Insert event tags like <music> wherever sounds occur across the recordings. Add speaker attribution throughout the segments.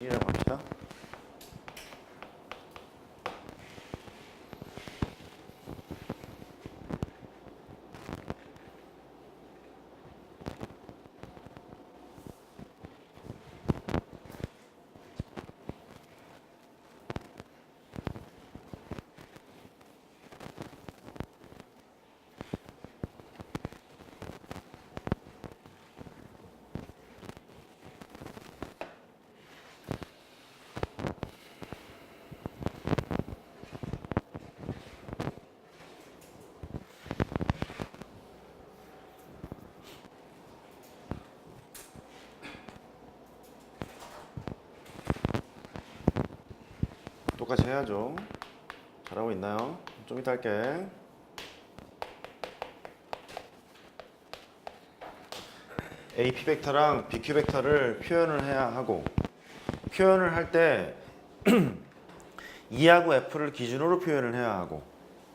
Speaker 1: 1이라고 합시다. 똑같이 해야죠. 잘하고 있나요? 좀 이따 할게. AP 벡터랑 BQ 벡터를 표현을 해야 하고 표현을 할때 <clears throat> 2하고 F를 기준으로 표현을 해야 하고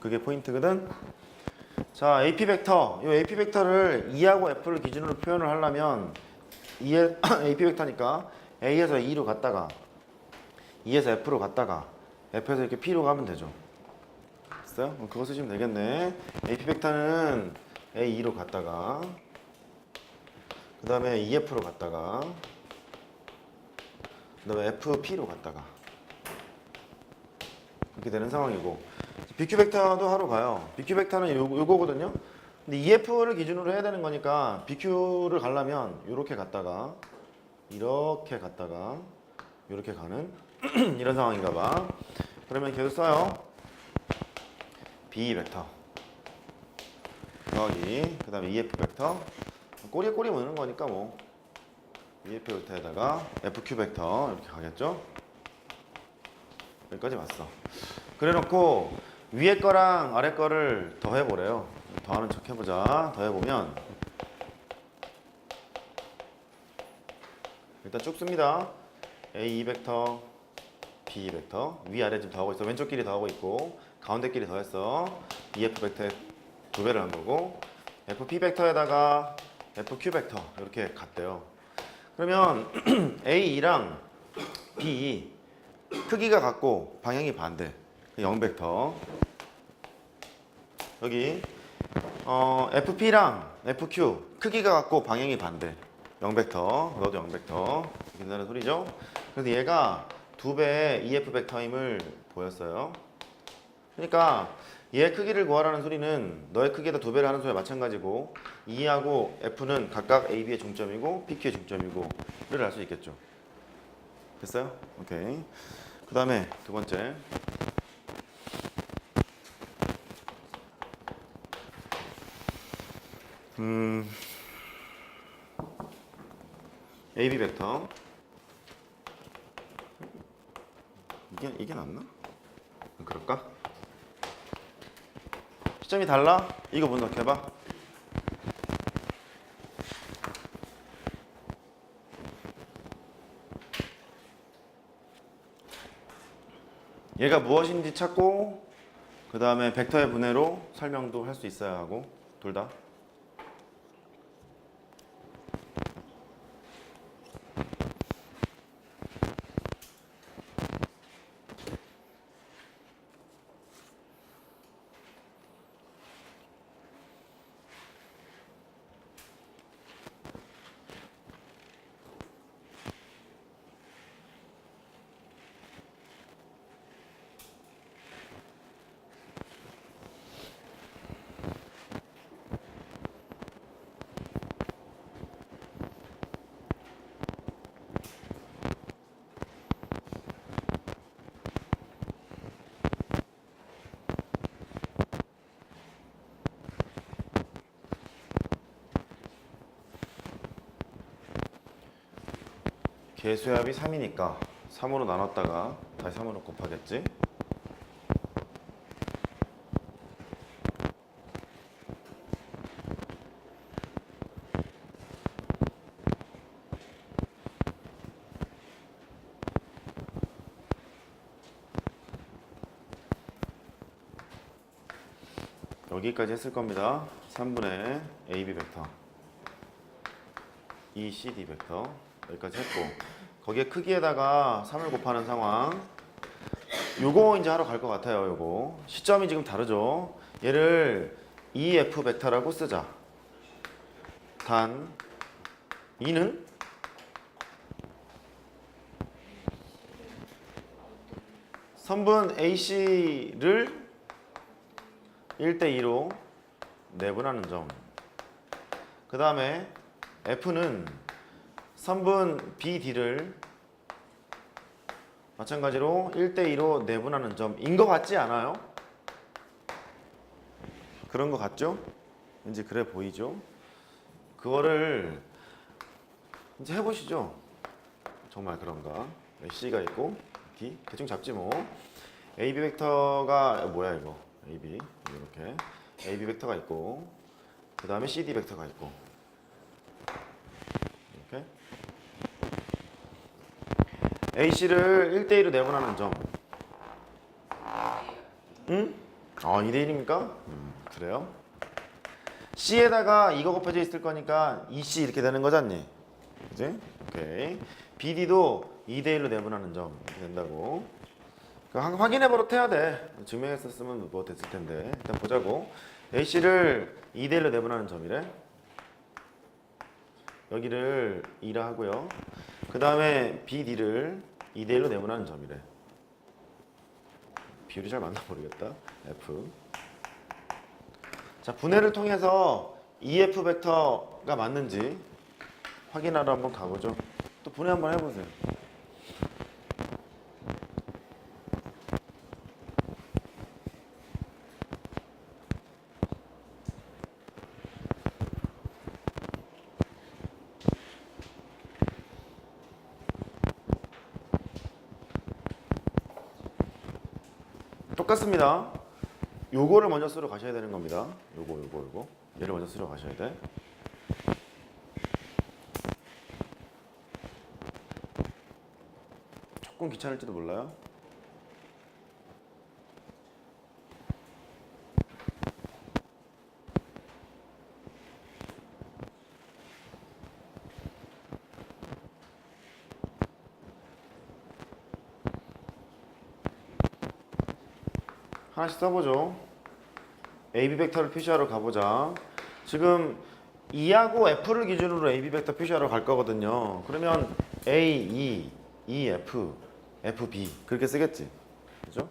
Speaker 1: 그게 포인트거든. 자, AP 벡터. 이 AP 벡터를 2하고 F를 기준으로 표현을 하려면 2의 <clears throat> AP 벡터니까 A에서 E로 갔다가 2에서 F로 갔다가 F에서 이렇게 P로 가면 되죠. 됐어요? 그거 쓰시면 되겠네. AP 벡터는 A2로 갔다가 그 다음에 EF로 갔다가 그 다음에 FP로 갔다가 그렇게 되는 상황이고 BQ 벡터도 하러 가요. BQ 벡터는 요, 요거거든요. 근데 EF를 기준으로 해야 되는 거니까 BQ를 가려면 이렇게 갔다가 이렇게 갔다가 이렇게 가는 <clears throat> 이런 상황인가 봐. 그러면 계속 써요. B 벡터 더하기 그 다음에 EF 벡터 꼬리에 꼬리 무는 거니까 뭐 EF 벡터에다가 FQ 벡터 이렇게 가겠죠? 여기까지 왔어. 그래 놓고 위에 거랑 아래 거를 더해보래요. 더하는 척 해보자. 더해보면 일단 쭉 씁니다. A 벡터, B 벡터 위아래 지금 더하고 있어. 왼쪽 길이 더하고 있고 가운데 길이 더했어. EF 벡터에 두 배를 한 거고 FP 벡터에다가 FQ 벡터 이렇게 갔대요. 그러면 <clears throat> A랑 B 크기가 같고 방향이 반대. 0 벡터. 여기 어, FP랑 FQ 크기가 같고 방향이 반대. 0 벡터. 너도 0 벡터. 이렇게 된다는 소리죠. 그래서 얘가 두 배의 EF 벡터임을 보였어요. 그러니까 얘 크기를 구하라는 소리는 너의 크기에다 두 배를 하는 소리와 마찬가지고 E하고 F는 각각 A, B의 중점이고 PQ의 중점이고 를 알 수 있겠죠. 됐어요? 오케이. 그 다음에 두 번째. 음, AB 벡터. 이게 이게 낫나? 그럴까? 시점이 달라? 이거 분석해봐. 얘가 무엇인지 찾고 그 다음에 벡터의 분해로 설명도 할 수 있어야 하고 둘 다. 개수합이 3이니까 3으로 나눴다가 다시 3으로 곱하겠지? 여기까지 했을 겁니다. 3분의 AB 벡터. E, CD 벡터 여기까지 했고 거기에 크기에다가 3을 곱하는 상황. 요거 이제 하러 갈 것 같아요. 요거 시점이 지금 다르죠. 얘를 EF 벡터라고 쓰자. 단 2는 선분 AC를 1대2로 내분하는 점. 그 다음에 F는 선분 BD를 마찬가지로 1대2로 내분하는 점인 것 같지 않아요? 그런 것 같죠? 왠지 그래 보이죠? 그거를 이제 해보시죠. 정말 그런가? C가 있고 D 대충 잡지 뭐. AB 벡터가 뭐야 이거? AB 이렇게 AB 벡터가 있고 그 다음에 CD 벡터가 있고 이렇게 AC를 1대1로 내분하는 점. 응? 아 2대1입니까? 음, 그래요? C에다가 이거 곱해져 있을 거니까 2C 이렇게 되는 거잖니? 그지? 오케이. BD도 2대1로 내분하는 점 된다고. 그러니까 한- 확인해 버릇 해야 돼. 증명했었으면 뭐 됐을 텐데. 일단 보자고. AC를 2대1로 내분하는 점이래. 여기를 2라 하고요. 그 다음에 BD를 2대1로 내분하는 점이래. 비율이 잘 맞나 모르겠다. F. 자, 분해를 통해서 EF 벡터가 맞는지 확인하러 한번 가보죠. 또 분해 한번 해보세요. 똑같습니다. 요거를 먼저 쓰러 가셔야 되는 겁니다. 요거 요거 요거 얘를 먼저 쓰러 가셔야 돼. 조금 귀찮을지도 몰라요. 하나씩 써보죠. AB 벡터를 표시하러 가보자. 지금 E하고 F를 기준으로 AB 벡터 표시하러 갈 거거든요. 그러면 A, E, E, F, F, B 그렇게 쓰겠지. 그죠?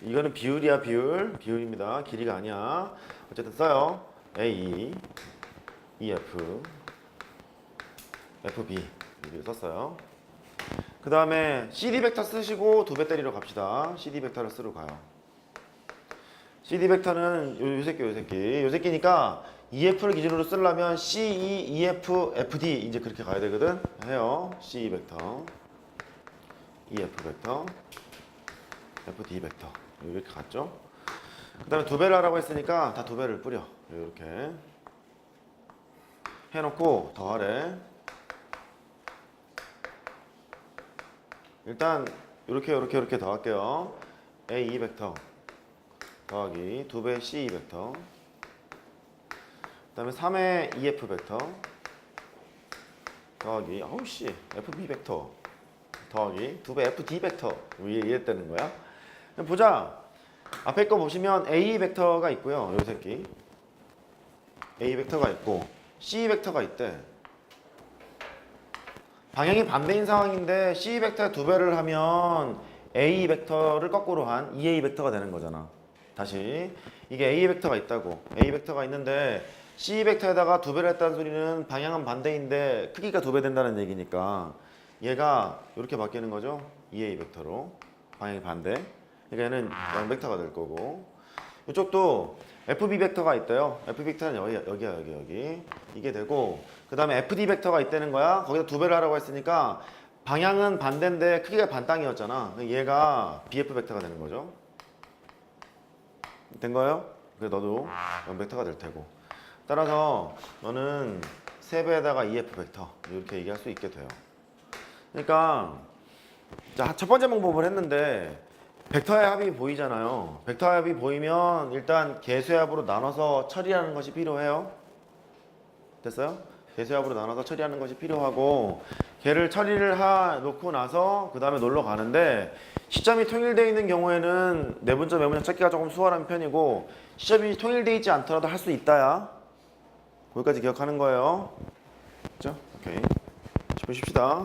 Speaker 1: 이거는 비율이야 비율. 비율입니다. 길이가 아니야. 어쨌든 써요. A, E, F, F, B 이렇게 썼어요. 그 다음에 CD 벡터 쓰시고 두 배 때리러 갑시다. CD 벡터를 쓰러 가요. CD 벡터는 요, 요 새끼 요 새끼. 요 새끼니까 EF를 기준으로 쓰려면 CE, EF, FD 이제 그렇게 가야 되거든. 해요. CE 벡터. EF 벡터. FD 벡터. 이렇게 갔죠? 그 다음에 두 배를 하라고 했으니까 다 두 배를 뿌려. 이렇게. 해놓고 더하래. 일단 이렇게 이렇게 이렇게 더할게요. A2 벡터 더하기 2배 C 벡터. 그 다음에 3의 EF 벡터. 더하기 아우 씨 FB 벡터. 더하기 2배 FD 벡터. 이랬다는 거야? 보자. 앞에 거 보시면 A 벡터가 있고요. 요 새끼. A 벡터가 있고 C 벡터가 있대. 방향이 반대인 상황인데 C 벡터 두 배를 하면 A 벡터를 거꾸로 한 EA 벡터가 되는 거잖아. 다시 이게 A 벡터가 있다고. A 벡터가 있는데 C 벡터에다가 두 배를 했다는 소리는 방향은 반대인데 크기가 두 배 된다는 얘기니까 얘가 이렇게 바뀌는 거죠. EA 벡터로 방향이 반대. 그러니까 얘는 0 벡터가 될 거고 이쪽도 FB 벡터가 있대요. FB 벡터는 여기, 여기야 여기 여기 이게 되고 그 다음에 FD 벡터가 있다는 거야. 거기다 두 배를 하라고 했으니까 방향은 반대인데 크기가 반땅이었잖아. 얘가 BF 벡터가 되는 거죠. 된 거예요? 그래 너도 0 벡터가 될 테고. 따라서 너는 3배에다가 EF 벡터 이렇게 얘기할 수 있게 돼요. 그러니까 자, 첫 번째 방법을 했는데 벡터의 합이 보이잖아요. 벡터의 합이 보이면 일단 개수합으로 나눠서 처리하는 것이 필요해요. 됐어요? 개수합으로 나눠서 처리하는 것이 필요하고 걔를 처리를 하 놓고 나서 그 다음에 놀러 가는데 시점이 통일되어 있는 경우에는 내분점 외분점 찾기가 조금 수월한 편이고 시점이 통일되어 있지 않더라도 할 수 있다야 거기까지 기억하는 거예요. 그죠? 오케이. 10분 쉽시다.